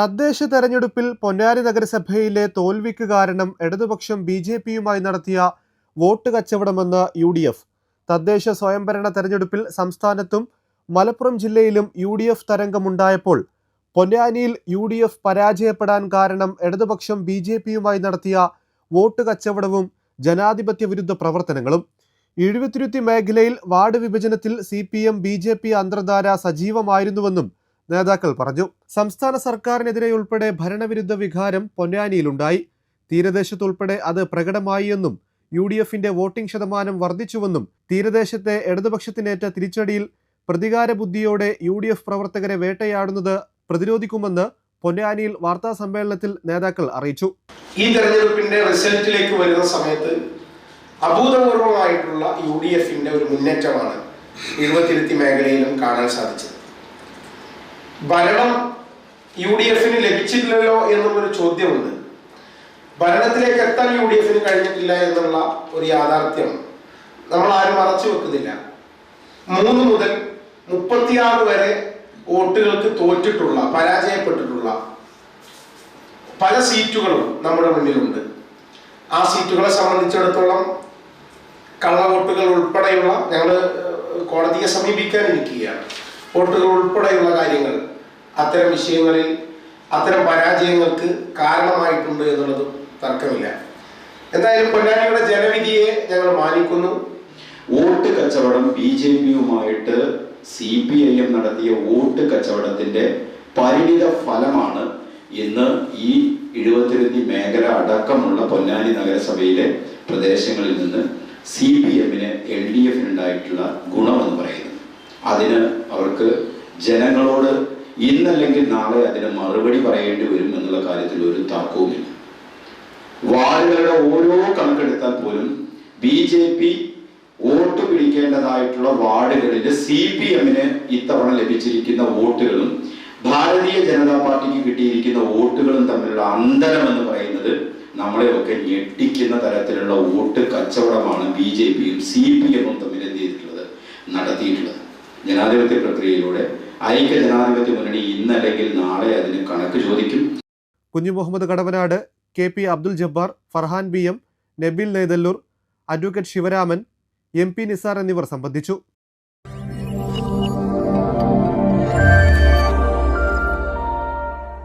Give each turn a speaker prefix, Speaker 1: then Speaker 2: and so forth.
Speaker 1: തദ്ദേശ തെരഞ്ഞെടുപ്പിൽ പൊന്നാരി നഗരസഭയിലെ തോൽവിക്ക് കാരണം ഇടതുപക്ഷം ബി ജെ പിയുമായി നടത്തിയ വോട്ട് കച്ചവടമെന്ന് യു ഡി എഫ്. തദ്ദേശ സ്വയംഭരണ തെരഞ്ഞെടുപ്പിൽ സംസ്ഥാനത്തും മലപ്പുറം ജില്ലയിലും യു ഡി എഫ് തരംഗമുണ്ടായപ്പോൾ പൊന്നാനിയിൽ യു ഡി എഫ് പരാജയപ്പെടാൻ കാരണം ഇടതുപക്ഷം ബി ജെ പിയുമായി നടത്തിയ വോട്ട് കച്ചവടവും ജനാധിപത്യ വിരുദ്ധ പ്രവർത്തനങ്ങളും. എഴുപത്തിരുത്തി മേഖലയിൽ ward വിഭജനത്തിൽ C P M B J P അന്തർധാര സജീവമായിരുന്നുവെന്നും നേതാക്കൾ പറഞ്ഞു. സംസ്ഥാന സർക്കാരിനെതിരെ ഉൾപ്പെടെ ഭരണവിരുദ്ധ വികാരം പൊന്നാനിയിലുണ്ടായി. തീരദേശത്തുൾപ്പെടെ അത് പ്രകടമായി എന്നും യു ഡി എഫിന്റെ വോട്ടിംഗ് ശതമാനം വർദ്ധിച്ചുവെന്നും തീരദേശത്തെ ഇടതുപക്ഷത്തിനേറ്റ തിരിച്ചടിയിൽ പ്രതികാര ബുദ്ധിയോടെ യു ഡി എഫ് പ്രവർത്തകരെ വേട്ടയാടുന്നത് പ്രതിരോധിക്കുമെന്ന് പൊന്നാനിയിൽ വാർത്താ സമ്മേളനത്തിൽ നേതാക്കൾ അറിയിച്ചു.
Speaker 2: ഈ തെരഞ്ഞെടുപ്പിന്റെ റിസൾട്ടിലേക്ക് വരുന്ന സമയത്ത് അഭൂതപൂർവമായിട്ടുള്ള യു ഡി എഫിന്റെ ഒരു മുന്നേറ്റമാണ് എഴുപത്തിരുത്തി മേഖലയിലും കാണാൻ സാധിച്ചത്. ഭരണം യു ഡി എഫിന് ലഭിച്ചിട്ടില്ലല്ലോ എന്നുള്ളൊരു ചോദ്യമുണ്ട്. ഭരണത്തിലേക്ക് എത്താൻ യു ഡി എഫിന് കഴിഞ്ഞിട്ടില്ല എന്നുള്ള ഒരു യാഥാർത്ഥ്യം നമ്മൾ ആരും മറച്ചു വെക്കുന്നില്ല. മൂന്ന് മുതൽ മുപ്പത്തിയാറ് വരെ വോട്ടുകൾക്ക് തോറ്റിട്ടുള്ള പരാജയപ്പെട്ടിട്ടുള്ള പല സീറ്റുകളും നമ്മുടെ മുന്നിലുണ്ട്. ആ സീറ്റുകളെ സംബന്ധിച്ചിടത്തോളം കള്ളവോട്ടുകൾ ഉൾപ്പെടെയുള്ള ഞങ്ങൾ കോടതിയെ സമീപിക്കാനിരിക്കുകയാണ്. വോട്ടുകൾ ഉൾപ്പെടെയുള്ള കാര്യങ്ങൾ അത്തരം വിഷയങ്ങളിൽ അത്തരം പരാജയങ്ങൾക്ക് കാരണമായിട്ടുണ്ട് എന്നുള്ളത് തർക്കമില്ല. എന്തായാലും പൊന്നാനിയുടെ ജനവിധിയെ ഞങ്ങൾ മാനിക്കുന്നു.
Speaker 3: വോട്ട് കച്ചവടം ബി ജെ പിയുമായിട്ട് സി പി ഐ എം നടത്തിയ വോട്ട് കച്ചവടത്തിന്റെ പരിണിത ഫലമാണ് ഇന്ന് ഈ എഴുപത്തിരണ്ടി മേഖല അടക്കമുള്ള പൊന്നാനി നഗരസഭയിലെ പ്രദേശങ്ങളിൽ നിന്ന് സി പി എമ്മിന് എൽ ഡി എഫിനുണ്ടായിട്ടുള്ള പറയുന്നത് അതിന് അവർക്ക് ജനങ്ങളോട് ഇന്നല്ലെങ്കിൽ നാളെ അതിന് മറുപടി പറയേണ്ടി വരും എന്നുള്ള കാര്യത്തിൽ ഒരു തർക്കവുമില്ല. വാർഡുകളുടെ ഓരോ കണക്കെടുത്താൽ പോലും ബി ജെ പി വോട്ട് പിടിക്കേണ്ടതായിട്ടുള്ള വാർഡുകളിൽ സി പി എമ്മിന് ഇത്തവണ ലഭിച്ചിരിക്കുന്ന വോട്ടുകളും ഭാരതീയ ജനതാ പാർട്ടിക്ക് കിട്ടിയിരിക്കുന്ന വോട്ടുകളും തമ്മിലുള്ള അന്തരം എന്ന് പറയുന്നത് നമ്മളെയൊക്കെ ഞെട്ടിക്കുന്ന തരത്തിലുള്ള വോട്ട് കച്ചവടമാണ് ബി ജെ പിയും സി പി എമ്മും തമ്മിൽ എന്ത് ചെയ്തിട്ടുള്ളത്? നടത്തിയിട്ടുള്ളത്. ജനാധിപത്യ പ്രക്രിയയിലൂടെ ഐക്യ ജനാധിപത്യ മുന്നണി ഇന്നല്ലെങ്കിൽ നാളെ അതിന് കണക്ക് ചോദിക്കും.
Speaker 1: Kunju Muhammad Kadavanad K P Abdul Jabbar Farhan B M Nabil Neithalloor advocate Sivaraman M P Nisar എന്നിവർ സംബന്ധിച്ചു.